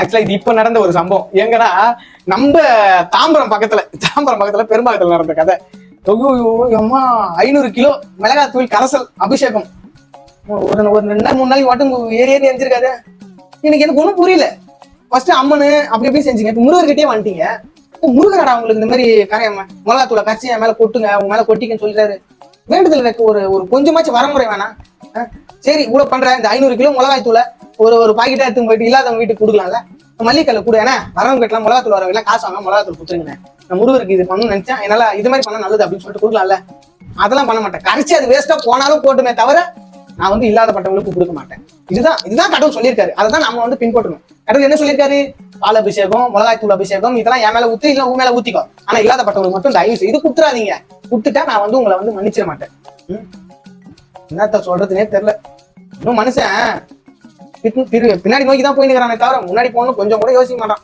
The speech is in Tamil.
ஆக்சுவலா இது இப்ப நடந்த ஒரு சம்பவம். எங்கன்னா நம்ம தாம்பரம் பக்கத்துல தாம்பரம் பக்கத்துல பெரும்பாக்கத்துல நடந்த கதை. ஐயோ, அம்மா ஐநூறு கிலோ மிளகாய் தூள் கரசல் அபிஷேகம். ஒரு ஒரு ரெண்டு நாள் மூணு நாளைக்கு மட்டும் ஏறி ஏறி எரிஞ்சிருக்காரு எனக்கு எனக்கு ஒண்ணும் புரியல. ஃபர்ஸ்ட் அம்மனு அப்படி எப்படி செஞ்சீங்க. இப்ப முருகர்கிட்டயே வந்துட்டீங்க. இப்ப முருகனடா உங்களுக்கு இந்த மாதிரி கரையாம மிளகாய் தூளை கரைச்சி என் மேல கொட்டுங்க உங்க மேல கொட்டிக்கன்னு சொல்லிட்டாரு. வேண்டுதல் எனக்கு ஒரு ஒரு கொஞ்சமாச்சும் வரமுறை வேணாம். சரி இவ்வளவு பண்றேன். இந்த ஐநூறு கிலோ மிளகாய் தூளை ஒரு ஒரு பாக்கெட்டா எடுத்து போயிட்டு இல்லாதவங்க வீட்டுக்கு கொடுக்கலாம்ல? மல்லிக்கல்ல கூட. ஏன்னா வரவங்க கிட்டலாம் மிளகாத்தூள் வரவங்க எல்லாம் காசு வாங்க மிளகாத்தூள் கொடுத்துருங்கண்ணே. நான் முருகருக்கு இது பண்ணணும்னு நினைச்சேன். என்னால இது மாதிரி பண்ணா நல்லது அப்படின்னு சொல்லிட்டு கொடுக்கலாம்ல. அதெல்லாம் பண்ண மாட்டேன். கரைச்சி அது வேஸ்டா போனாலும் போட்டுமே தவிர நான் வந்து இல்லாதப்பட்டவங்களுக்கு கொடுக்க மாட்டேன். இதுதான் இதுதான் கடவுள் சொல்லியிருக்காரு. அதை தான் நம்ம வந்து பின்பற்றணும். கடவுள் என்ன சொல்லியிருக்காரு? பால் அபிஷேகம் மிளகாய் தூள் அபிஷேகம் இதெல்லாம் என் மேல ஊத்தி இல்ல உன் மேல ஊத்திக்கோ. ஆனா இல்லாதப்பட்டவங்களுக்கு மட்டும் தயவு செய்து குத்துறாதீங்க குத்துட்டா நான் வந்து உங்களை வந்து மன்னிச்சிட மாட்டேன். என்னத்த சொல்றதுனே தெரியல. இன்னும் மனுஷன் பின்னாடி நோக்கி தான் போயின்னு தவிர முன்னாடி போகணும் கொஞ்சம் கூட யோசிக்க மாட்டான்.